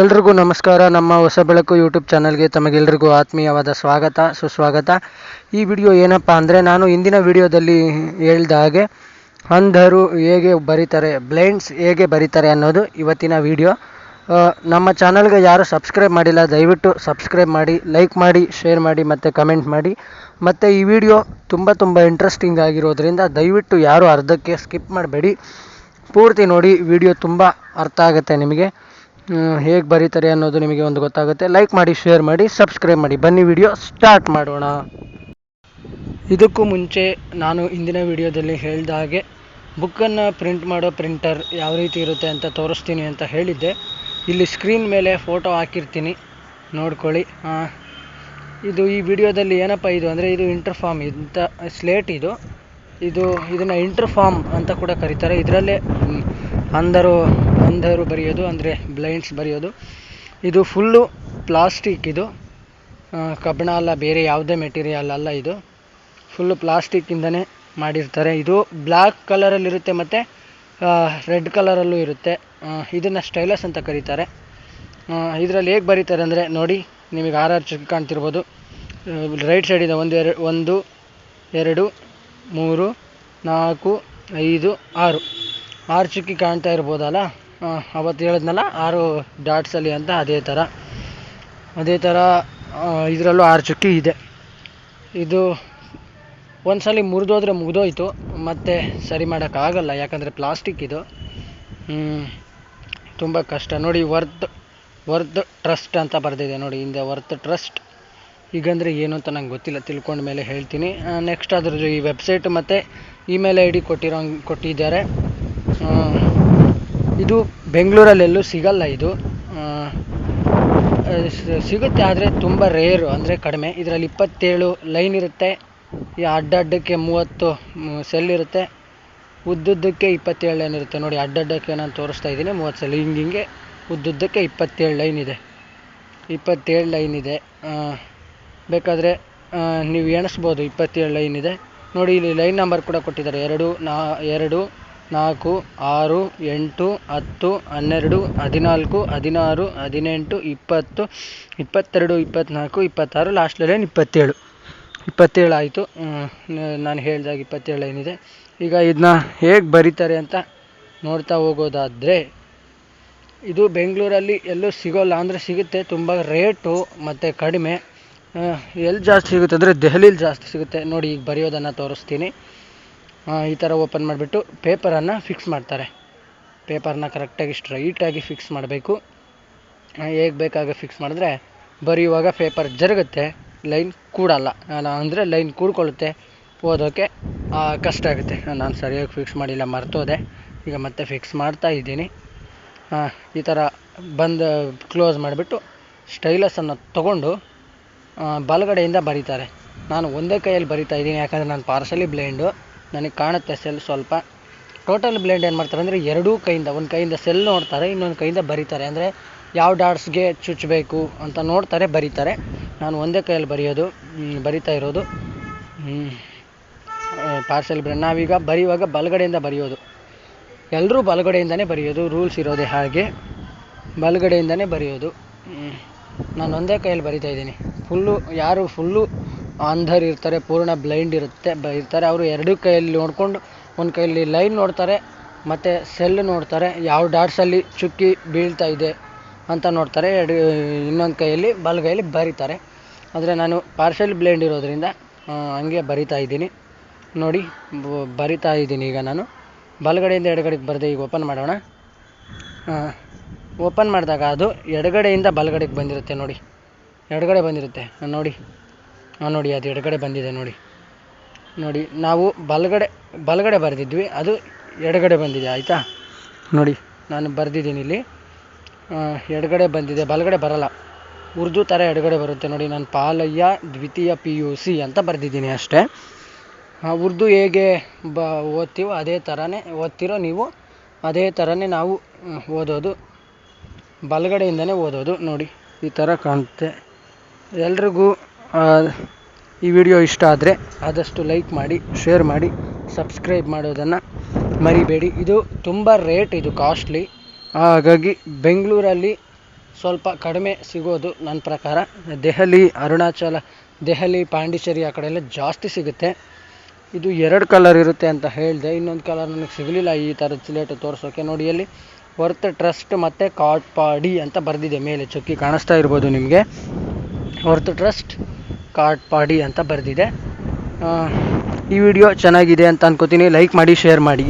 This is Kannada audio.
ಎಲ್ರಿಗೂ ನಮಸ್ಕಾರ. ನಮ್ಮ ಹೊಸ ಬೆಳಕು ಯೂಟ್ಯೂಬ್ ಚಾನಲ್ಗೆ ತಮಗೆಲ್ರಿಗೂ ಆತ್ಮೀಯವಾದ ಸ್ವಾಗತ, ಸುಸ್ವಾಗತ. ಈ ವಿಡಿಯೋ ಏನಪ್ಪ ಅಂದರೆ ನಾನು ಇಂದಿನ ವಿಡಿಯೋದಲ್ಲಿ ಹೇಳ್ದ ಹಾಗೆ ಅಂಧರು ಹೇಗೆ ಬರೀತಾರೆ ಬ್ಲೈಂಡ್ಸ್ ಹೇಗೆ ಬರೀತಾರೆ ಅನ್ನೋದು ಇವತ್ತಿನ ವಿಡಿಯೋ ನಮ್ಮ ಚಾನಲ್ಗೆ ಯಾರು ಸಬ್ಸ್ಕ್ರೈಬ್ ಮಾಡಿಲ್ಲ, ದಯವಿಟ್ಟು ಸಬ್ಸ್ಕ್ರೈಬ್ ಮಾಡಿ ಲೈಕ್ ಮಾಡಿ ಶೇರ್ ಮಾಡಿ ಮತ್ತು ಕಮೆಂಟ್ ಮಾಡಿ. ಮತ್ತು ಈ ವಿಡಿಯೋ ತುಂಬ ತುಂಬ ಇಂಟ್ರೆಸ್ಟಿಂಗ್ ಆಗಿರೋದ್ರಿಂದ ದಯವಿಟ್ಟು ಯಾರು ಅರ್ಧಕ್ಕೆ ಸ್ಕಿಪ್ ಮಾಡಬೇಡಿ. ಪೂರ್ತಿ ನೋಡಿ ವಿಡಿಯೋ ತುಂಬ ಅರ್ಥ ಆಗುತ್ತೆ ನಿಮಗೆ. ಹೇಗೆ ಬರೀತಾರೆ ಅನ್ನೋದು ನಿಮಗೆ ಒಂದು ಗೊತ್ತಾಗುತ್ತೆ. ಲೈಕ್ ಮಾಡಿ ಶೇರ್ ಮಾಡಿ ಸಬ್ಸ್ಕ್ರೈಬ್ ಮಾಡಿ. ಬನ್ನಿ ವಿಡಿಯೋ ಸ್ಟಾರ್ಟ್ ಮಾಡೋಣ. ಇದಕ್ಕೂ ಮುಂಚೆ ನಾನು ಇಂದಿನ ವಿಡಿಯೋದಲ್ಲಿ ಹೇಳಿದ ಹಾಗೆ ಬುಕ್ಕನ್ನು ಪ್ರಿಂಟ್ ಮಾಡೋ ಪ್ರಿಂಟರ್ ಯಾವ ರೀತಿ ಇರುತ್ತೆ ಅಂತ ತೋರಿಸ್ತೀನಿ ಅಂತ ಹೇಳಿದ್ದೆ. ಇಲ್ಲಿ ಸ್ಕ್ರೀನ್ ಮೇಲೆ ಫೋಟೋ ಹಾಕಿರ್ತೀನಿ. ನೋಡ್ಕೊಳ್ಳಿ. ಇದು ಈ ವಿಡಿಯೋದಲ್ಲಿ ಏನಪ್ಪ ಇದು ಅಂದರೆ ಇದು ಇಂಟರ್ಫಾರ್ಮ್ ಇಂಥ ಸ್ಲೇಟ್ ಇದು. ಇದು ಇದನ್ನು ಇಂಟರ್ಫಾರ್ಮ್ ಅಂತ ಕೂಡ ಕರೀತಾರೆ. ಇದರಲ್ಲೇ ಅಂಧರು ಅಂಧರು ಬರೆಯೋದು, ಅಂದರೆ ಬ್ಲೈಂಡ್ಸ್ ಬರೆಯೋದು. ಇದು ಫುಲ್ಲು ಪ್ಲಾಸ್ಟಿಕ್ ಇದು. ಕಬ್ಬಿಣ ಅಲ್ಲ, ಬೇರೆ ಯಾವುದೇ ಮೆಟೀರಿಯಲ್ ಅಲ್ಲ ಇದು. ಫುಲ್ಲು ಪ್ಲಾಸ್ಟಿಕ್ಕಿಂದನೇ ಮಾಡಿರ್ತಾರೆ. ಇದು ಬ್ಲ್ಯಾಕ್ ಕಲರಲ್ಲಿರುತ್ತೆ ಮತ್ತು ರೆಡ್ ಕಲರಲ್ಲೂ ಇರುತ್ತೆ. ಇದನ್ನು ಸ್ಟೈಲಸ್ ಅಂತ ಕರೀತಾರೆ. ಇದರಲ್ಲಿ ಹೇಗೆ ಬರೀತಾರೆ ಅಂದರೆ, ನೋಡಿ, ನಿಮಗೆ ಆರ್ ಆರ್ ಚಿಕ್ಕ ಕಾಣ್ತಿರ್ಬೋದು. ರೈಟ್ ಸೈಡಿಂದ ಒಂದು, ಎರಡು ಒಂದು, ಎರಡು, ಮೂರು, ನಾಲ್ಕು, ಐದು, ಆರು. ಆರು ಚುಕ್ಕಿ ಕಾಣ್ತಾ ಇರ್ಬೋದಲ್ಲ? ಅವತ್ತು ಹೇಳಿದ್ನಲ್ಲ, ಆರು ಡಾಟ್ಸಲ್ಲಿ ಅಂತ ಅದೇ ಥರ ಅದೇ ಥರ ಇದರಲ್ಲೂ ಆರು ಚುಕ್ಕಿ ಇದೆ. ಇದು ಒಂದು ಸಲ ಮುರಿದೋದ್ರೆ ಮುಗಿದೋಯ್ತು, ಮತ್ತೆ ಸರಿ ಮಾಡೋಕ್ಕಾಗಲ್ಲ ಯಾಕಂದರೆ ಪ್ಲಾಸ್ಟಿಕ್ ಇದು. ತುಂಬ ಕಷ್ಟ. ನೋಡಿ, ವರ್ತ್ ವರ್ತ್ ಟ್ರಸ್ಟ್ ಅಂತ ಬರೆದಿದೆ ನೋಡಿ, ಹಿಂದೆ ವರ್ತ್ ಟ್ರಸ್ಟ್. ಈಗಂದರೆ ಏನು ಅಂತ ನಂಗೆ ಗೊತ್ತಿಲ್ಲ, ತಿಳ್ಕೊಂಡ ಮೇಲೆ ಹೇಳ್ತೀನಿ. ನೆಕ್ಸ್ಟ್ ಅದ್ರದ್ದು ಈ ವೆಬ್ಸೈಟ್ ಮತ್ತು ಇಮೇಲ್ ಐ ಡಿ ಕೊಟ್ಟಿರೋ ಕೊಟ್ಟಿದ್ದಾರೆ. ಇದು ಬೆಂಗಳೂರಲ್ಲೆಲ್ಲೂ ಸಿಗಲ್ಲ ಇದು. ಸಿಗುತ್ತೆ, ಆದರೆ ತುಂಬ ರೇರು, ಅಂದರೆ ಕಡಿಮೆ. ಇದರಲ್ಲಿ ಇಪ್ಪತ್ತೇಳು ಲೈನ್ ಇರುತ್ತೆ. ಈ ಅಡ್ಡಡ್ಡಕ್ಕೆ ಮೂವತ್ತು ಸೆಲ್ ಇರುತ್ತೆ. ಉದ್ದುದ್ದಕ್ಕೆ ಇಪ್ಪತ್ತೇಳು ಲೈನ್ ಇರುತ್ತೆ. ನೋಡಿ ಅಡ್ಡಡ್ಡಕ್ಕೆ ನಾನು ತೋರಿಸ್ತಾ ಇದ್ದೀನಿ, ಮೂವತ್ತು ಸೆಲ್. ಹಿಂಗೆ ಹಿಂಗೆ ಉದ್ದುದ್ದಕ್ಕೆ ಇಪ್ಪತ್ತೇಳು ಲೈನ್ ಇದೆ. ಇಪ್ಪತ್ತೇಳು ಲೈನ್ ಇದೆ. ಬೇಕಾದರೆ ನೀವು ಎಣಿಸ್ಬೋದು, ಇಪ್ಪತ್ತೇಳು ಲೈನ್ ಇದೆ. ನೋಡಿ, ಇಲ್ಲಿ ಲೈನ್ ನಂಬರ್ ಕೂಡ ಕೊಟ್ಟಿದ್ದಾರೆ. ಎರಡು, ನಾ, ಎರಡು ನಾಲ್ಕು, ಆರು, ಎಂಟು, ಹತ್ತು, ಹನ್ನೆರಡು, ಹದಿನಾಲ್ಕು, ಹದಿನಾರು, ಹದಿನೆಂಟು, ಇಪ್ಪತ್ತು, ಇಪ್ಪತ್ತೆರಡು ಇಪ್ಪತ್ತ್ನಾಲ್ಕು ಇಪ್ಪತ್ತಾರು ಲಾಸ್ಟ್ ಲೈನ್ ಇಪ್ಪತ್ತೇಳು. ಇಪ್ಪತ್ತೇಳು ಆಯಿತು. ನಾನು ಹೇಳ್ದಾಗ ಇಪ್ಪತ್ತೇಳು ಏನಿದೆ ಈಗ ಇದನ್ನ ಹೇಗೆ ಬರೀತಾರೆ ಅಂತ ನೋಡ್ತಾ ಹೋಗೋದಾದರೆ, ಇದು ಬೆಂಗಳೂರಲ್ಲಿ ಎಲ್ಲೂ ಸಿಗೋಲ್ಲ, ಅಂದರೆ ಸಿಗುತ್ತೆ ತುಂಬ ರೇಟು ಮತ್ತು ಕಡಿಮೆ. ಎಲ್ಲಿ ಜಾಸ್ತಿ ಸಿಗುತ್ತೆ ಅಂದರೆ ದೆಹಲಿಲಿ ಜಾಸ್ತಿ ಸಿಗುತ್ತೆ. ನೋಡಿ, ಈಗ ಬರೆಯೋದನ್ನು ತೋರಿಸ್ತೀನಿ. ಈ ಥರ ಓಪನ್ ಮಾಡಿಬಿಟ್ಟು ಪೇಪರನ್ನು ಫಿಕ್ಸ್ ಮಾಡ್ತಾರೆ. ಪೇಪರ್ನ ಕರೆಕ್ಟಾಗಿ ಸ್ಟ್ರೈಟಾಗಿ ಫಿಕ್ಸ್ ಮಾಡಬೇಕು. ಹೇಗೆ ಬೇಕಾಗ ಫಿಕ್ಸ್ ಮಾಡಿದ್ರೆ ಬರೆಯುವಾಗ ಪೇಪರ್ ಜರುಗುತ್ತೆ ಲೈನ್ ಕೂಡಲ್ಲ. ಅಂದರೆ ಲೈನ್ ಕೂಡ್ಕೊಳ್ಳುತ್ತೆ ಓದೋಕ್ಕೆ ಕಷ್ಟ ಆಗುತ್ತೆ. ನಾನು ಸರಿಯಾಗಿ ಫಿಕ್ಸ್ ಮಾಡಿಲ್ಲ, ಮರ್ತೋದೆ. ಈಗ ಮತ್ತೆ ಫಿಕ್ಸ್ ಮಾಡ್ತಾ ಇದ್ದೀನಿ. ಈ ಥರ ಬಂದು ಕ್ಲೋಸ್ ಮಾಡಿಬಿಟ್ಟು ಸ್ಟೈಲಸನ್ನು ತಗೊಂಡು ಬಲಗಡೆಯಿಂದ ಬರೀತಾರೆ. ನಾನು ಒಂದೇ ಕೈಯಲ್ಲಿ ಬರಿತಾ ಇದ್ದೀನಿ, ಯಾಕಂದರೆ ನಾನು ಪಾರ್ಸಲಿ ಬ್ಲೈಂಡು ನನಗೆ ಕಾಣುತ್ತೆ ಸೆಲ್ ಸ್ವಲ್ಪ. ಟೋಟಲ್ ಬ್ಲೈಂಡ್ ಏನು ಮಾಡ್ತಾರೆ ಅಂದರೆ ಎರಡೂ ಕೈಯಿಂದ, ಒಂದು ಕೈಯಿಂದ ಸೆಲ್ ನೋಡ್ತಾರೆ, ಇನ್ನೊಂದು ಕೈಯಿಂದ ಬರೀತಾರೆ. ಅಂದರೆ ಯಾವ ಡಾಟ್ಸ್ಗೆ ಚುಚ್ಚಬೇಕು ಅಂತ ನೋಡ್ತಾರೆ, ಬರೀತಾರೆ. ನಾನು ಒಂದೇ ಕೈಯಲ್ಲಿ ಬರೆಯೋದು ಬರಿತಾ ಇರೋದು. ಪಾರ್ಸೆಲ್ ಬ್ರೆಂಡ್ ನಾವೀಗ ಬರೆಯುವಾಗ ಬಲಗಡೆಯಿಂದ ಬರೆಯೋದು. ಎಲ್ಲರೂ ಬಲಗಡೆಯಿಂದನೇ ಬರೆಯೋದು ರೂಲ್ಸ್ ಇರೋದೇ ಹಾಗೆ. ಬಲಗಡೆಯಿಂದನೇ ಬರೆಯೋದು. ನಾನು ಒಂದೇ ಕೈಯಲ್ಲಿ ಬರಿತಾ ಇದ್ದೀನಿ. ಫುಲ್ಲು ಯಾರು ಫುಲ್ಲು ಅಂಧರು ಇರ್ತಾರೆ, ಪೂರ್ಣ ಬ್ಲೈಂಡ್ ಇರುತ್ತೆ ಇರ್ತಾರೆ. ಅವರು ಎರಡೂ ಕೈಯಲ್ಲಿ ನೋಡಿಕೊಂಡು ಒಂದು ಕೈಯಲ್ಲಿ ಲೈನ್ ನೋಡ್ತಾರೆ, ಮತ್ತು ಸೆಲ್ ನೋಡ್ತಾರೆ. ಯಾವ ಡಾಟ್ಸಲ್ಲಿ ಚುಕ್ಕಿ ಬೀಳ್ತಾ ಇದೆ ಅಂತ ನೋಡ್ತಾರೆ. ಎರಡು, ಇನ್ನೊಂದು ಕೈಯಲ್ಲಿ ಬಲಗೈಯಲ್ಲಿ ಬರೀತಾರೆ. ಆದರೆ ನಾನು ಪಾರ್ಷಲ್ ಬ್ಲೈಂಡ್ ಇರೋದ್ರಿಂದ ಹಂಗೆ ಬರಿತಾ ಇದ್ದೀನಿ. ನೋಡಿ ಬರಿತಾ ಇದ್ದೀನಿ ಈಗ ನಾನು. ಬಲಗಡೆಯಿಂದ ಎಡಗಡೆಗೆ ಬರೆದೆ, ಈಗ ಓಪನ್ ಮಾಡೋಣ. ಓಪನ್ ಮಾಡಿದಾಗ ಅದು ಎಡಗಡೆಯಿಂದ ಬಲಗಡೆಗೆ ಬಂದಿರುತ್ತೆ, ನೋಡಿ. ಎಡಗಡೆ ಬಂದಿರುತ್ತೆ, ನೋಡಿ. ಹಾಂ ನೋಡಿ, ಅದು ಎಡಗಡೆ ಬಂದಿದೆ ನೋಡಿ. ನೋಡಿ, ನಾವು ಬಲಗಡೆ ಬಲಗಡೆ ಬರೆದಿದ್ವಿ, ಅದು ಎಡಗಡೆ ಬಂದಿದೆ, ಆಯಿತಾ? ನೋಡಿ, ನಾನು ಬರೆದಿದ್ದೀನಿ ಇಲ್ಲಿ. ಎಡಗಡೆ ಬಂದಿದೆ, ಬಲಗಡೆ ಬರಲ್ಲ. ಉರ್ದು ಥರ ಎಡಗಡೆ ಬರುತ್ತೆ. ನೋಡಿ, ನಾನು ಪಾಲಯ್ಯ, ದ್ವಿತೀಯ ಪಿ ಯು ಸಿ ಅಂತ ಬರೆದಿದ್ದೀನಿ ಅಷ್ಟೇ. ಉರ್ದು ಹೇಗೆ ಬ, ಓದ್ತೀವೋ ಅದೇ ಥರನೇ ಓದ್ತಿರೋ ನೀವು, ಅದೇ ಥರನೇ ನಾವು ಓದೋದು. ಬಲಗಡೆಯಿಂದನೇ ಓದೋದು. ನೋಡಿ, ಈ ಥರ ಕಾಣುತ್ತೆ. ಎಲ್ರಿಗೂ ಈ ವಿಡಿಯೋ ಇಷ್ಟ ಆದರೆ ಆದಷ್ಟು ಲೈಕ್ ಮಾಡಿ, ಶೇರ್ ಮಾಡಿ, ಸಬ್ಸ್ಕ್ರೈಬ್ ಮಾಡೋದನ್ನು ಮರಿಬೇಡಿ. ಇದು ತುಂಬ ರೇಟ್, ಇದು ಕಾಸ್ಟ್ಲಿ ಹಾಗಾಗಿ ಬೆಂಗಳೂರಲ್ಲಿ ಸ್ವಲ್ಪ ಕಡಿಮೆ ಸಿಗೋದು ನನ್ನ ಪ್ರಕಾರ. ದೆಹಲಿ, ಅರುಣಾಚಲ, ದೆಹಲಿ, ಪಾಂಡಿಚೇರಿ ಆ ಕಡೆ ಜಾಸ್ತಿ ಸಿಗುತ್ತೆ. ಇದು ಎರಡು ಕಲರ್ ಇರುತ್ತೆ ಅಂತ ಹೇಳಿದೆ. ಇನ್ನೊಂದು ಕಲರ್ ನನಗೆ ಸಿಗಲಿಲ್ಲ ಈ ಥರದ ಸ್ಲೇಟು ತೋರಿಸೋಕೆ. ನೋಡಿ ಅಲ್ಲಿ ವರ್ತ್ ಟ್ರಸ್ಟ್ ಮತ್ತು ಕಾಟ್ಪಾಡಿ ಅಂತ ಬರೆದಿದೆ. ಮೇಲೆ ಚುಕ್ಕಿ ಕಾಣಿಸ್ತಾ ಇರ್ಬೋದು ನಿಮಗೆ. ವರ್ತ್ ಟ್ರಸ್ಟ್ ಕಾಟ್ಪಾಡಿ ಅಂತ ಬರೆದಿದೆ. ಈ ವಿಡಿಯೋ ಚೆನ್ನಾಗಿದೆ ಅಂತ ಅನ್ಕೋತೀನಿ. ಲೈಕ್ ಮಾಡಿ ಶೇರ್ ಮಾಡಿ.